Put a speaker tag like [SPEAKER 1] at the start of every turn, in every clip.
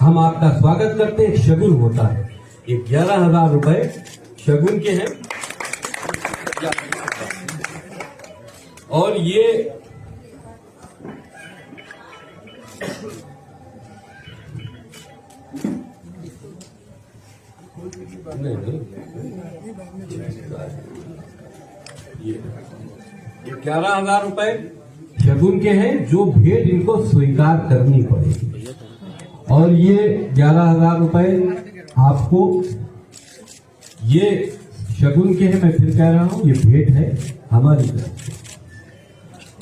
[SPEAKER 1] हम आपका स्वागत करते हैं। शगुन होता है। ये ग्यारह हज़ार रुपए शगुन के हैं। और ये नहीं नहीं। ये ग्यारह हज़ार रुपए शगुन के हैं। जो भेंट इनको स्वीकार करनी पड़ेगी। और ये ग्यारह हजार रुपए आपको ये शगुन के हैं मैं फिर कह रहा हूं ये भेंट है हमारी तरफ से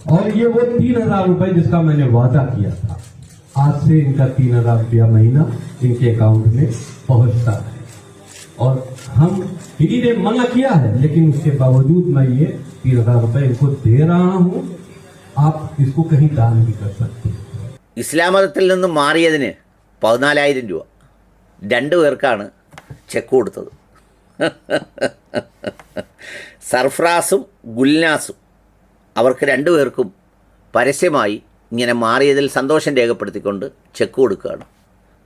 [SPEAKER 1] और ये वो तीन हजार रुपए जिसका मैंने वादा किया था आज से इनका तीन हजार रुपया महीना इनके अकाउंट में पहुंचता है और हम फ्री ने मना किया है लेकिन उसके बावजूद मैं ये तीन हजार रुपए इनको दे रहा हूं आप इसको कहीं दान भी कर सकते हैं
[SPEAKER 2] ഇസ്ലാം മതത്തിൽ നിന്ന് മാറിയതിന് പതിനാലായിരം രൂപ. രണ്ട് പേർക്കാണ് ചെക്ക് കൊടുത്തത്. സർഫ്രാസും ഗുൽനാസും അവർക്ക് രണ്ടു പേർക്കും പരസ്യമായി ഇങ്ങനെ മാറിയതിൽ സന്തോഷം രേഖപ്പെടുത്തിക്കൊണ്ട് ചെക്ക് കൊടുക്കുകയാണ്.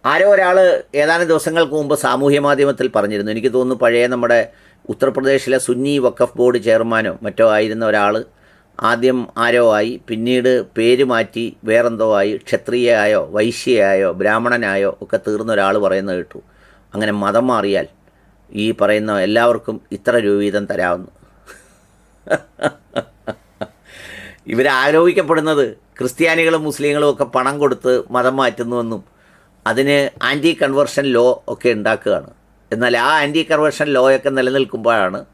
[SPEAKER 2] ആരോ ഒരാൾ ഏതാനും ദിവസങ്ങൾക്ക് മുമ്പ് സാമൂഹ്യ മാധ്യമത്തിൽ പറഞ്ഞിരുന്നു. എനിക്ക് തോന്നുന്നു പഴയ നമ്മുടെ ഉത്തർപ്രദേശിലെ സുന്നി വഖഫ് ബോർഡ് ചെയർമാനോ മറ്റോ ആയിരുന്ന ഒരാൾ ആദ്യം ആരോ ആയി പിന്നീട് പേര് മാറ്റി വേറെന്തോ ആയി ക്ഷത്രിയയായോ വൈശ്യയായോ ബ്രാഹ്മണനായോ ഒക്കെ തീർന്ന ഒരാൾ പറയുന്നത് കേട്ടു. അങ്ങനെ മതം മാറിയാൽ ഈ പറയുന്ന എല്ലാവർക്കും ഇത്ര രൂപ വീതം തരാമെന്ന് ഇവരാരോപിക്കപ്പെടുന്നത് ക്രിസ്ത്യാനികളും മുസ്ലിങ്ങളും ഒക്കെ പണം കൊടുത്ത് മതം മാറ്റുന്നുവെന്നും അതിന് ആന്റി കൺവേർഷൻ ലോ ഒക്കെ ഉണ്ടാക്കുകയാണ്. എന്നാൽ ആ ആന്റി കൺവേർഷൻ ലോയൊക്കെ നിലനിൽക്കുമ്പോഴാണ്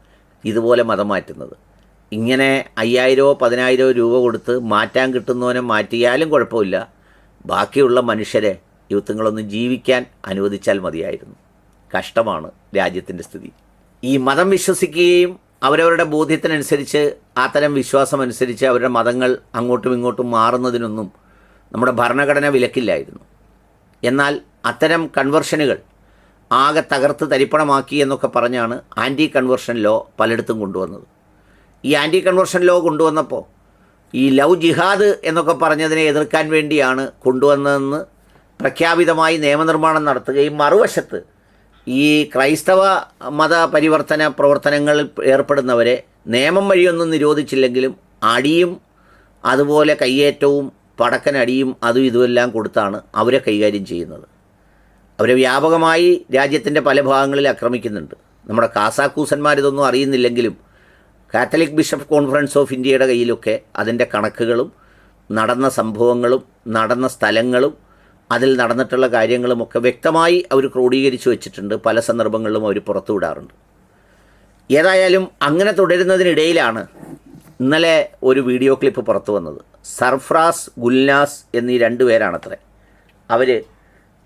[SPEAKER 2] ഇതുപോലെ മതം മാറ്റുന്നത്. ഇങ്ങനെ അയ്യായിരമോ പതിനായിരമോ രൂപ കൊടുത്ത് മാറ്റാൻ കിട്ടുന്നവനെ മാറ്റിയാലും കുഴപ്പമില്ല. ബാക്കിയുള്ള മനുഷ്യരെ യുവത്വങ്ങളൊന്നും ജീവിക്കാൻ അനുവദിച്ചാൽ മതിയായിരുന്നു. കഷ്ടമാണ് രാജ്യത്തിന്റെ സ്ഥിതി. ഈ മതം വിശ്വസിക്കുകയും അവരവരുടെ ബോധ്യത്തിനനുസരിച്ച് അത്തരം വിശ്വാസം അനുസരിച്ച് അവരുടെ മതങ്ങൾ അങ്ങോട്ടും ഇങ്ങോട്ടും മാറുന്നതിനൊന്നും നമ്മുടെ ഭരണഘടന വിലക്കില്ലായിരുന്നു. എന്നാൽ അത്തരം കൺവെർഷനുകൾ ആകെ തകർത്ത് തരിപ്പണമാക്കി എന്നൊക്കെ പറഞ്ഞാണ് ആന്റി കൺവെർഷൻ ലോ പലയിടത്തും കൊണ്ടുവന്നത്. ഈ ആന്റി കൺവെർഷൻ ലോ കൊണ്ടുവന്നപ്പോൾ ഈ ലവ് ജിഹാദ് എന്നൊക്കെ പറഞ്ഞതിനെ എതിർക്കാൻ വേണ്ടിയാണ് കൊണ്ടുവന്നതെന്ന് പ്രഖ്യാപിതമായി നിയമനിർമ്മാണം നടത്തുകയും മറുവശത്ത് ഈ ക്രൈസ്തവ മത പരിവർത്തന പ്രവർത്തനങ്ങളിൽ ഏർപ്പെടുന്നവരെ നിയമം വഴിയൊന്നും നിരോധിച്ചില്ലെങ്കിലും അടിയും അതുപോലെ കയ്യേറ്റവും പടക്കനടിയും അതും ഇതുമെല്ലാം കൊടുത്താണ് അവരെ കൈകാര്യം ചെയ്യുന്നത്. അവരെ വ്യാപകമായി രാജ്യത്തിന്റെ പല ഭാഗങ്ങളിൽ ആക്രമിക്കുന്നുണ്ട്. നമ്മുടെ കാസാക്കൂസന്മാരിതൊന്നും അറിയുന്നില്ലെങ്കിലും കാത്തലിക് ബിഷപ്പ് കോൺഫറൻസ് ഓഫ് ഇന്ത്യയുടെ കയ്യിലൊക്കെ അതിന്റെ കണക്കുകളും നടന്ന സംഭവങ്ങളും നടന്ന സ്ഥലങ്ങളും അതിൽ നടന്നിട്ടുള്ള കാര്യങ്ങളുമൊക്കെ വ്യക്തമായി അവർ ക്രോഡീകരിച്ചു വെച്ചിട്ടുണ്ട്. പല സന്ദർഭങ്ങളിലും അവർ പുറത്തുവിടാറുണ്ട് ഏതായാലും അങ്ങനെ തുടരുന്നതിനിടയിലാണ് ഇന്നലെ ഒരു വീഡിയോ ക്ലിപ്പ് പുറത്തു വന്നത്. സർഫ്രാസ് ഗുൽനാസ് എന്നീ രണ്ടു പേരാണത്രേ. അവർ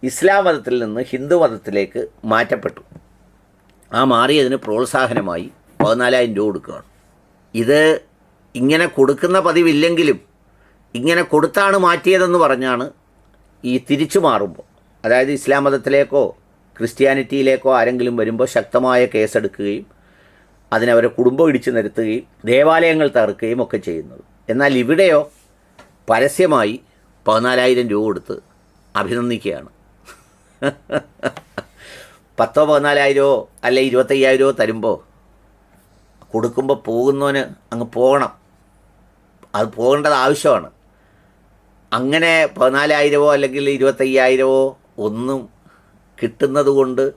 [SPEAKER 2] ഇസ്ലാം മതത്തിൽ നിന്ന് ഹിന്ദു മതത്തിലേക്ക് മാറ്റപ്പെട്ടു. ആ മാറിയതിന് പ്രോത്സാഹനമായി പതിനാലായിരം രൂപ കൊടുക്കുകയാണ്. ഇത് ഇങ്ങനെ കൊടുക്കുന്ന പതിവില്ലെങ്കിലും ഇങ്ങനെ കൊടുത്താണ് മാറ്റിയതെന്ന് പറഞ്ഞാണ് ഈ തിരിച്ചു മാറുമ്പോൾ. അതായത് ഇസ്ലാം മതത്തിലേക്കോ ക്രിസ്ത്യാനിറ്റിയിലേക്കോ ആരെങ്കിലും വരുമ്പോൾ ശക്തമായ കേസെടുക്കുകയും അതിനവരെ കുടുംബം ഇടിച്ചു നിരത്തുകയും ദേവാലയങ്ങൾ തകർക്കുകയും ഒക്കെ ചെയ്യുന്നത്. എന്നാൽ ഇവിടെയോ പരസ്യമായി പതിനാലായിരം രൂപ കൊടുത്ത് അഭിനന്ദിക്കുകയാണ്. പത്തോ പതിനാലായിരമോ അല്ലെ ഇരുപത്തയ്യായിരമോ തരുമ്പോൾ കൊടുക്കുമ്പോൾ പോകുന്നവന് അങ്ങ് പോകണം. അത് പോകേണ്ടത് ആവശ്യമാണ്. അങ്ങനെ പതിനാലായിരമോ അല്ലെങ്കിൽ ഇരുപത്തയ്യായിരമോ ഒന്നും കിട്ടുന്നത് കൊണ്ട്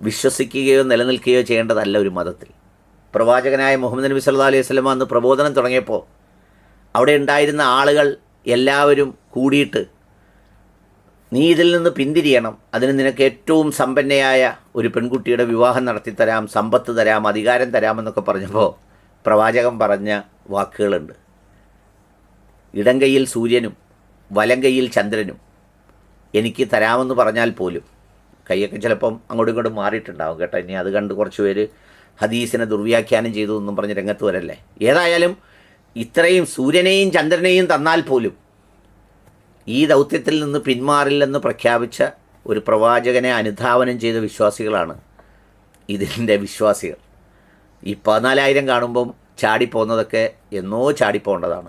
[SPEAKER 2] വിശ്വസിക്കുകയോ നിലനിൽക്കുകയോ ചെയ്യേണ്ടതല്ല ഒരു മതത്തിൽ. പ്രവാചകനായ മുഹമ്മദ് നബി സല്ലാ അലൈഹി സ്വലം അന്ന് പ്രബോധനം തുടങ്ങിയപ്പോൾ അവിടെ ഉണ്ടായിരുന്ന ആളുകൾ എല്ലാവരും കൂടിയിട്ട് നീ ഇതിൽ നിന്ന് പിന്തിരിയണം. അതിന് നിനക്ക് ഏറ്റവും സമ്പന്നയായ ഒരു പെൺകുട്ടിയുടെ വിവാഹം നടത്തി തരാം സമ്പത്ത് തരാം അധികാരം തരാമെന്നൊക്കെ പറഞ്ഞപ്പോൾ പ്രവാചകൻ പറഞ്ഞ വാക്കുകളുണ്ട്. ഇടം കൈയിൽ സൂര്യനും വലം കൈയിൽ ചന്ദ്രനും എനിക്ക് തരാമെന്ന് പറഞ്ഞാൽ പോലും കൈയൊക്കെ ചിലപ്പം അങ്ങോട്ടും ഇങ്ങോട്ടും മാറിയിട്ടുണ്ടാവും കേട്ടോ. ഇനി അത് കണ്ട് കുറച്ച് പേര് ഹദീസിനെ ദുർവ്യാഖ്യാനം ചെയ്തു എന്നും പറഞ്ഞ് രംഗത്ത് വരല്ലേ? ഏതായാലും ഇത്രയും സൂര്യനെയും ചന്ദ്രനെയും തന്നാൽ പോലും ഈ ദൗത്യത്തിൽ നിന്ന് പിന്മാറില്ലെന്ന് പ്രഖ്യാപിച്ച ഒരു പ്രവാചകനെ അനുധാവനം ചെയ്ത വിശ്വാസികളാണ് ഇതിന്റെ വിശ്വാസികൾ. ഈ പതിനാലായിരം കാണുമ്പം ചാടിപ്പോകുന്നതൊക്കെ എന്നോ ചാടിപ്പോകേണ്ടതാണ്.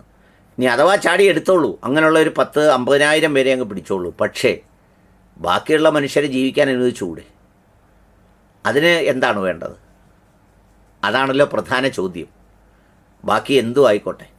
[SPEAKER 2] ഇനി അഥവാ ചാടി എടുത്തോളൂ. അങ്ങനെയുള്ള ഒരു പത്ത് അമ്പതിനായിരം പേരെ അങ്ങ് പിടിച്ചോളൂ. പക്ഷേ ബാക്കിയുള്ള മനുഷ്യരെ ജീവിക്കാൻ അനുവദിച്ചുകൂടെ? അതിന് എന്താണ് വേണ്ടത്? അതാണല്ലോ പ്രധാന ചോദ്യം. ബാക്കി എന്തു ആയിക്കോട്ടെ.